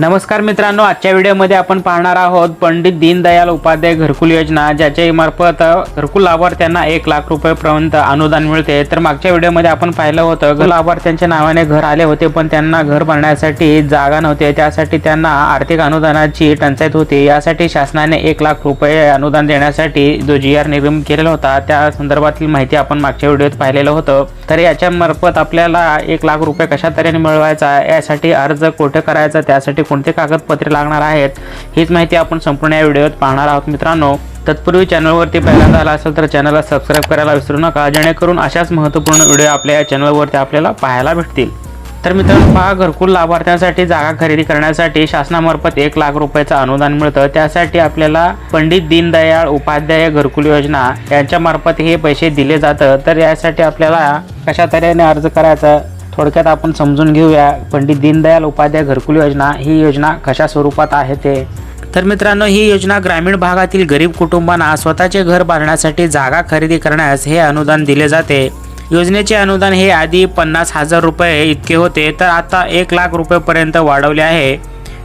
नमस्कार मित्रांनो आजच्या व्हिडिओमध्ये आपण पाहणार आहोत पंडित दीनदयाल उपाध्याय घरकुल योजना ज्याच्या मार्फत घरकुल लाभार्थ्यांना एक लाख रुपयेपर्यंत अनुदान मिळते. तर मागच्या व्हिडिओमध्ये आपण पाहिलं होतं घर लाभार्थ्यांच्या नावाने घर आले होते पण त्यांना घर बांधण्यासाठी जागा नव्हते. त्यासाठी त्यांना आर्थिक अनुदानाची टंचाईत होती. यासाठी शासनाने एक लाख रुपये अनुदान देण्यासाठी जो जी आर निर्गम केलेला होता त्या संदर्भातील माहिती आपण मागच्या व्हिडिओत पाहिलेलं होतं. तर याच्या मार्फत आपल्याला एक लाख रुपये कशा तऱ्हेने मिळवायचा यासाठी अर्ज कुठे करायचा त्यासाठी कोणते कागदपत्रे लागणार आहेत हीच माहिती आपण संपूर्ण या व्हिडिओत पाहणार आहोत मित्रांनो. तत्पूर्वी चॅनलवरती पहिल्यांदा आला असेल तर चॅनलला सबस्क्राईब करायला विसरू नका जेणेकरून अशाच महत्त्वपूर्ण व्हिडिओ आपल्या या चॅनलवरती आपल्याला पाहायला भेटतील. तर मित्रांनो पहा घरकुल लाभार्थ्यांसाठी जागा खरेदी करण्यासाठी शासनामार्फत एक लाख रुपयाचं अनुदान मिळतं. त्यासाठी आपल्याला पंडित दीनदयाळ उपाध्याय घरकुल योजना यांच्यामार्फत हे पैसे दिले जातं. तर यासाठी आपल्याला कशा तऱ्हेने अर्ज करायचा? थोडक्यात आपण समजून घेऊया पंडित दीनदयाल उपाध्याय घरकुल योजना ही योजना कशा स्वरूपात आहे ते. तर मित्रांनो ही योजना ग्रामीण भागातील गरीब कुटुंबांना स्वतःचे घर बांधण्यासाठी जागा खरेदी करण्यास हे अनुदान दिले जाते. योजनेचे अनुदान हे आधी पन्नास हजार रुपये इतके होते तर आता एक लाख रुपयेपर्यंत वाढवले आहे.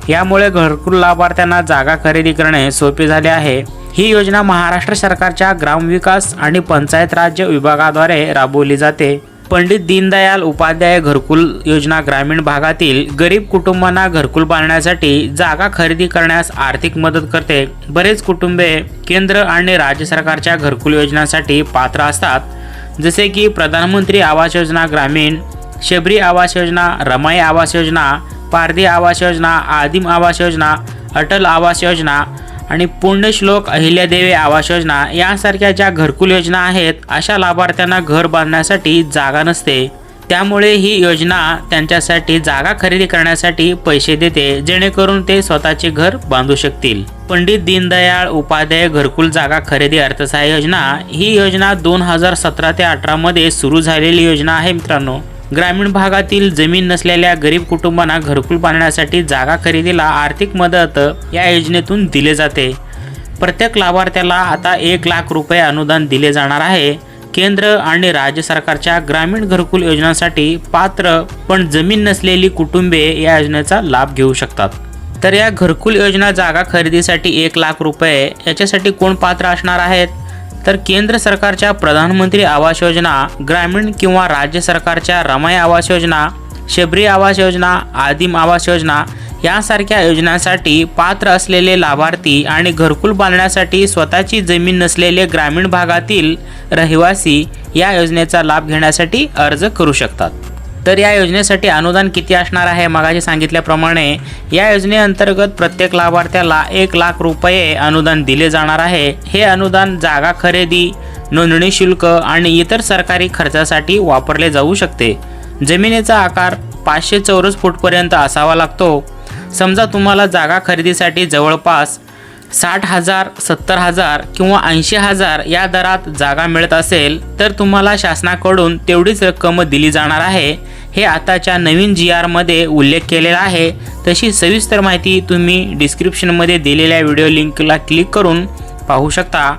यामुळे घरकुल लाभार्थ्यांना जागा खरेदी करणे सोपे झाले आहे. ही योजना महाराष्ट्र सरकारच्या ग्रामविकास आणि पंचायत राज्य विभागाद्वारे राबवली जाते. पंडित दीनदयाल उपाध्याय घरकुल योजना ग्रामीण भागातील गरीब कुटुंबांना घरकुल बांधण्यासाठी जागा खरेदी करण्यास आर्थिक मदत करते. बरेच कुटुंबे केंद्र आणि राज्य सरकारच्या घरकुल योजनासाठी पात्र असतात. जसे की प्रधानमंत्री आवास योजना ग्रामीण शबरी आवास योजना रमाई आवास योजना पारधी आवास योजना आदिम आवास योजना अटल आवास योजना आणि पुण्यश्लोक अहिल्यादेवी आवास योजना यासारख्या ज्या घरकुल योजना आहेत अशा लाभार्थ्यांना घर बांधण्यासाठी जागा नसते. त्यामुळे ही योजना त्यांच्यासाठी जागा खरेदी करण्यासाठी पैसे देते जेणेकरून ते स्वतःचे घर बांधू शकतील. पंडित दीनदयाळ उपाध्याय घरकुल जागा खरेदी अर्थसहाय्य योजना ही योजना दोन हजार सतरा ते अठरामध्ये सुरू झालेली योजना आहे मित्रांनो. ग्रामीण भागातील जमीन नसलेल्या गरीब कुटुंबांना घरकुल बांधण्यासाठी जागा खरेदीला आर्थिक मदत या योजनेतून दिले जाते. प्रत्येक लाभार्थ्याला आता एक लाख रुपये अनुदान दिले जाणार आहे. केंद्र आणि राज्य सरकारच्या ग्रामीण घरकुल योजनांसाठी पात्र पण जमीन नसलेली कुटुंबे या योजनेचा लाभ घेऊ शकतात. तर या घरकुल योजना जागा खरेदीसाठी एक लाख रुपये याच्यासाठी कोण पात्र असणार आहेत? तर केंद्र सरकारच्या प्रधानमंत्री आवास योजना ग्रामीण किंवा राज्य सरकारच्या रमाई आवास योजना शबरी आवास योजना आदिम आवास योजना यासारख्या योजनांसाठी पात्र असलेले लाभार्थी आणि घरकुल बांधण्यासाठी स्वतःची जमीन नसलेले ग्रामीण भागातील रहिवासी या योजनेचा लाभ घेण्यासाठी अर्ज करू शकतात. तर या योजनेसाठी अनुदान किती असणार आहे मगाशी सांगितल्याप्रमाणे या योजनेअंतर्गत प्रत्येक लाभार्थ्याला एक लाख रुपये अनुदान दिले जाणार आहे. हे अनुदान जागा खरेदी नोंदणी शुल्क आणि इतर सरकारी खर्चासाठी वापरले जाऊ शकते. जमिनीचा आकार पाचशे चौरस फूटपर्यंत असावा लागतो. समजा तुम्हाला जागा खरेदीसाठी जवळपास साठ हजार सत्तर हजार किंवा ऐंशी हजार या दरात जागा मिळत असेल तर तुम्हाला शासनाकडून तेवढीच रक्कम दिली जाणार आहे. हे आताच्या नवीन जी आरमध्ये उल्लेख केलेला आहे. तशी सविस्तर माहिती तुम्ही डिस्क्रिप्शनमध्ये दिलेल्या व्हिडिओ लिंकला क्लिक करून पाहू शकता.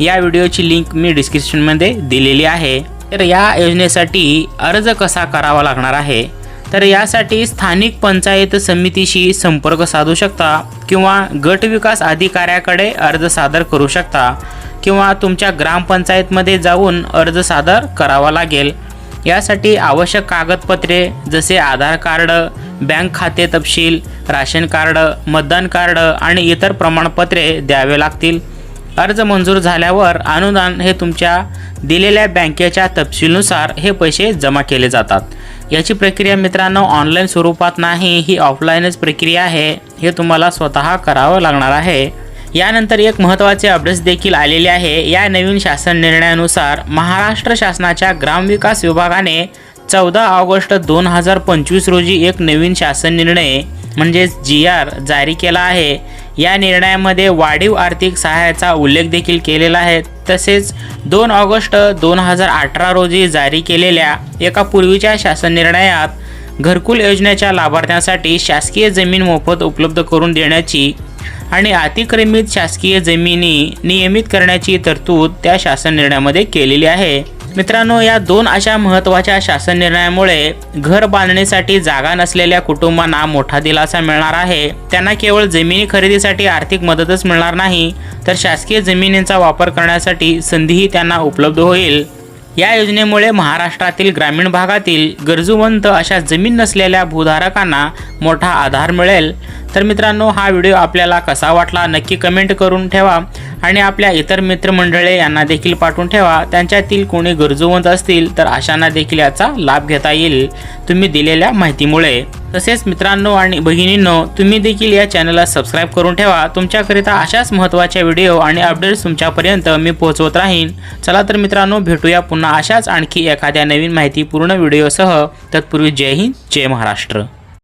या व्हिडिओची लिंक मी डिस्क्रिप्शनमध्ये दिलेली आहे. तर या योजनेसाठी अर्ज कसा करावा लागणार आहे? तर यासाठी स्थानिक पंचायत समितीशी संपर्क साधू शकता किंवा गट विकास अधिकाऱ्याकडे अर्ज सादर करू शकता किंवा तुमच्या ग्रामपंचायतमध्ये जाऊन अर्ज सादर करावा लागेल. यासाठी आवश्यक कागदपत्रे जसे आधार कार्ड बँक खाते तपशील राशन कार्ड मतदान कार्ड आणि इतर प्रमाणपत्रे द्यावे लागतील. अर्ज मंजूर झाल्यावर अनुदान हे तुमच्या दिलेल्या बँकेच्या तपशीलनुसार हे पैसे जमा केले जातात. याची प्रक्रिया मित्रांनो ऑनलाईन स्वरूपात नाही ही ऑफलाईनच प्रक्रिया आहे. हे तुम्हाला स्वतः करावं लागणार आहे. यानंतर एक महत्त्वाचे अपडेट्स देखील आलेले आहे. या नवीन शासन निर्णयानुसार महाराष्ट्र शासनाच्या ग्रामविकास विभागाने चौदा ऑगस्ट दोन हजार पंचवीस रोजी एक नवीन शासन निर्णय म्हणजेच जी आर जारी केला आहे. या निर्णयामध्ये वाढीव आर्थिक सहाय्याचा उल्लेख देखील केलेला आहे. तसेच दोन ऑगस्ट दोन हजार अठरा रोजी जारी केलेल्या एका पूर्वीच्या शासन निर्णयात घरकुल योजनेच्या लाभार्थ्यांसाठी शासकीय जमीन मोफत उपलब्ध करून देण्याची आणि अतिक्रमित शासकीय जमिनी नियमित करण्याची तरतूद त्या शासन निर्णयामध्ये केलेली आहे. मित्रांनो या दोन अशा महत्त्वाच्या शासन निर्णयामुळे घर बांधणीसाठी जागा नसलेल्या कुटुंबांना मोठा दिलासा मिळणार आहे. त्यांना केवळ जमिनी खरेदीसाठी आर्थिक मदतच मिळणार नाही तर शासकीय जमिनींचा वापर करण्यासाठी संधीही त्यांना उपलब्ध होईल. या योजनेमुळे महाराष्ट्रातील ग्रामीण भागातील गरजूवंत अशा जमीन नसलेल्या भूधारकांना मोठा आधार मिळेल. तर मित्रांनो हा व्हिडिओ आपल्याला कसा वाटला नक्की कमेंट करून ठेवा. आणि आपल्या इतर मित्रमंडळे यांना देखील पाठवून ठेवा. त्यांच्यातील कोणी गरजूवंत असतील तर अशांना देखील याचा लाभ घेता येईल तुम्ही दिलेल्या माहितीमुळे. तसेच मित्रांनो आणि भगिनींनो तुम्ही देखील या चॅनलला सबस्क्राईब करून ठेवा. तुमच्याकरिता अशाच महत्त्वाच्या व्हिडिओ आणि अपडेट्स तुमच्यापर्यंत मी पोहोचवत राहीन. चला तर मित्रांनो भेटूया पुन्हा अशाच आणखी एखाद्या नवीन माहितीपूर्ण व्हिडिओसह. तत्पूर्वी जय हिंद जय महाराष्ट्र.